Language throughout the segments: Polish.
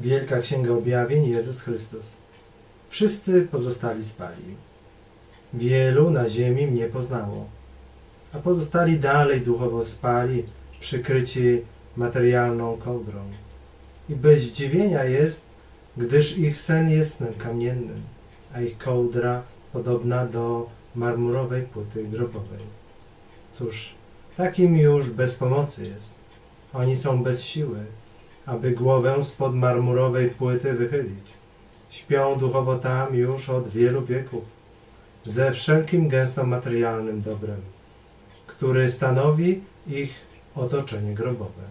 Wielka Księga Objawień Jezus Chrystus. Wszyscy pozostali spali. Wielu na ziemi mnie poznało, a pozostali dalej duchowo spali, przykryci materialną kołdrą. I bez zdziwienia jest, gdyż ich sen jest snem kamiennym, a ich kołdra podobna do marmurowej płyty grobowej. Cóż, takim już bez pomocy jest. Oni są bez siły, aby głowę spod marmurowej płyty wychylić. Śpią duchowo tam już od wielu wieków, ze wszelkim gęsto materialnym dobrem, który stanowi ich otoczenie grobowe.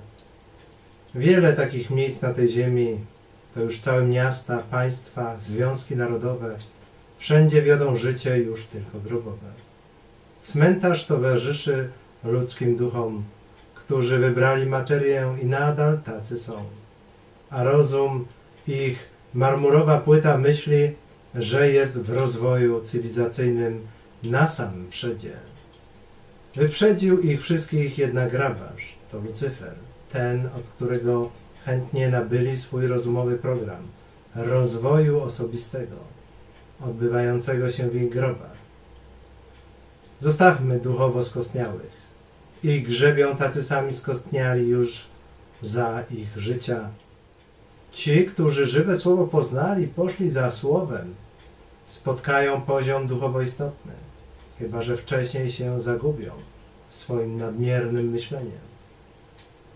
Wiele takich miejsc na tej ziemi, to już całe miasta, państwa, związki narodowe, wszędzie wiodą życie już tylko grobowe. Cmentarz towarzyszy ludzkim duchom, którzy wybrali materię i nadal tacy są. A rozum ich marmurowa płyta myśli, że jest w rozwoju cywilizacyjnym na samym przedzie. Wyprzedził ich wszystkich jednak grabarz, to Lucyfer, ten, od którego chętnie nabyli swój rozumowy program rozwoju osobistego, odbywającego się w ich grobach. Zostawmy duchowo skostniałych. I grzebią tacy sami skostniali już za ich życia. Ci, którzy żywe słowo poznali, poszli za słowem, spotkają poziom duchowo istotny, chyba że wcześniej się zagubią swoim nadmiernym myśleniem,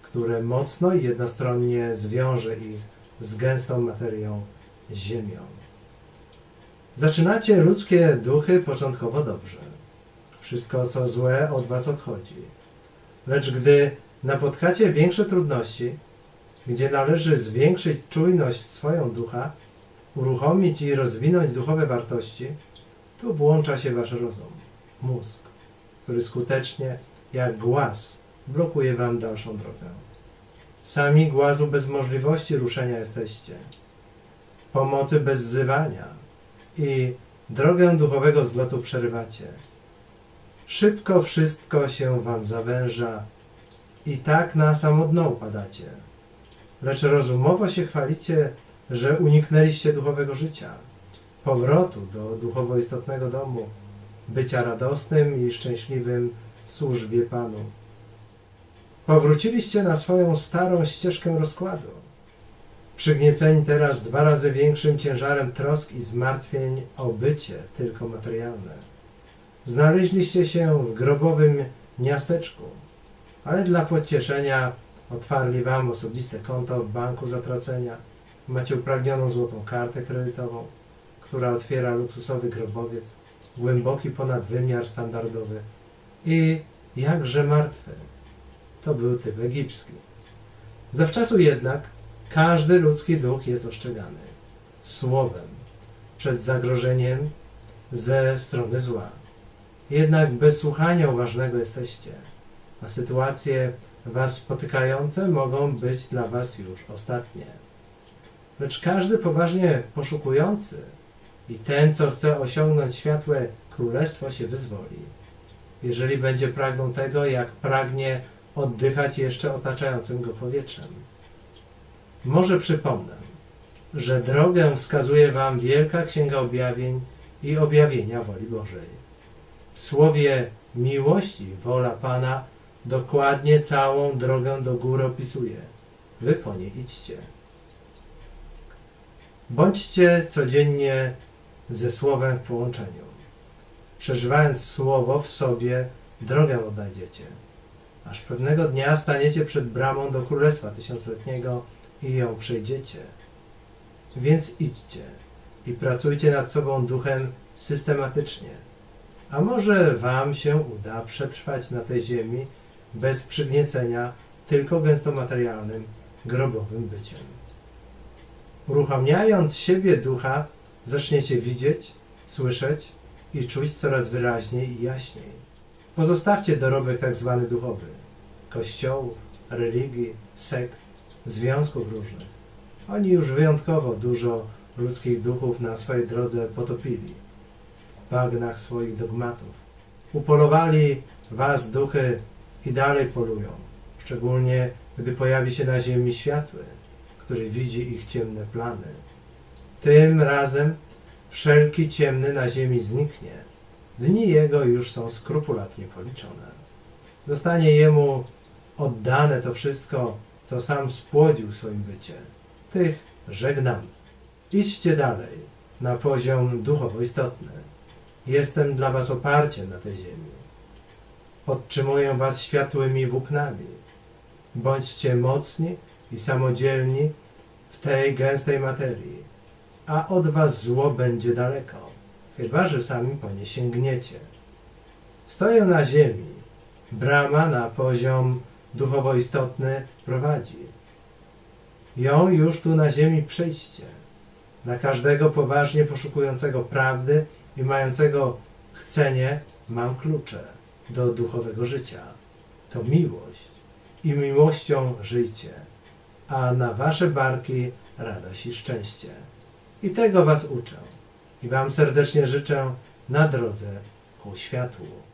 które mocno i jednostronnie zwiąże ich z gęstą materią ziemią. Zaczynacie ludzkie duchy początkowo dobrze. Wszystko, co złe, od was odchodzi. Lecz gdy napotkacie większe trudności, gdzie należy zwiększyć czujność swoją ducha, uruchomić i rozwinąć duchowe wartości, tu włącza się wasz rozum, mózg, który skutecznie, jak głaz, blokuje wam dalszą drogę. Sami głazu bez możliwości ruszenia jesteście, pomocy bez wzywania i drogę duchowego zlotu przerywacie. Szybko wszystko się wam zawęża i tak na samo dno upadacie. Lecz rozumowo się chwalicie, że uniknęliście duchowego życia, powrotu do duchowo istotnego domu, bycia radosnym i szczęśliwym w służbie Panu. Powróciliście na swoją starą ścieżkę rozkładu, przygnieceni teraz dwa razy większym ciężarem trosk i zmartwień o bycie tylko materialne. Znaleźliście się w grobowym miasteczku, ale dla pocieszenia otwarli wam osobiste konto w banku zatracenia. Macie upragnioną złotą kartę kredytową, która otwiera luksusowy grobowiec, głęboki ponad wymiar standardowy i jakże martwy. To był typ egipski. Zawczasu jednak każdy ludzki duch jest ostrzegany słowem przed zagrożeniem ze strony zła. Jednak bez słuchania uważnego jesteście, a sytuacje was spotykające mogą być dla was już ostatnie. Lecz każdy poważnie poszukujący i ten, co chce osiągnąć światłe królestwo, się wyzwoli. Jeżeli będzie pragną tego, jak pragnie oddychać jeszcze otaczającym go powietrzem. Może przypomnę, że drogę wskazuje wam Wielka Księga Objawień i objawienia woli Bożej. W słowie miłości wola Pana dokładnie całą drogę do góry opisuje. Wy po niej idźcie. Bądźcie codziennie ze Słowem w połączeniu. Przeżywając Słowo w sobie, drogę odnajdziecie. Aż pewnego dnia staniecie przed bramą do Królestwa Tysiącletniego i ją przejdziecie. Więc idźcie i pracujcie nad sobą duchem systematycznie. A może Wam się uda przetrwać na tej ziemi bez przygniecenia tylko gęsto materialnym, grobowym byciem. Uruchamiając siebie ducha, zaczniecie widzieć, słyszeć i czuć coraz wyraźniej i jaśniej. Pozostawcie dorobek tak zwany duchowy, kościołów, religii, sekt, związków różnych. Oni już wyjątkowo dużo ludzkich duchów na swojej drodze potopili bagnach swoich dogmatów. Upolowali was duchy i dalej polują, szczególnie gdy pojawi się na ziemi światły, który widzi ich ciemne plany. Tym razem wszelki ciemny na ziemi zniknie. Dni jego już są skrupulatnie policzone. Zostanie jemu oddane to wszystko, co sam spłodził swoim bycie. Tych żegnam. Idźcie dalej, na poziom duchowo istotny. Jestem dla was oparciem na tej ziemi. Podtrzymuję was światłymi włóknami. Bądźcie mocni i samodzielni w tej gęstej materii, a od was zło będzie daleko, chyba że sami po nie sięgniecie. Stoję na ziemi, brama na poziom duchowo istotny prowadzi. Ją już tu na ziemi przejście. Dla każdego poważnie poszukującego prawdy i mającego chcenie mam klucze do duchowego życia. To miłość i miłością żyjcie, a na wasze barki radość i szczęście. I tego was uczę i wam serdecznie życzę na drodze ku światłu.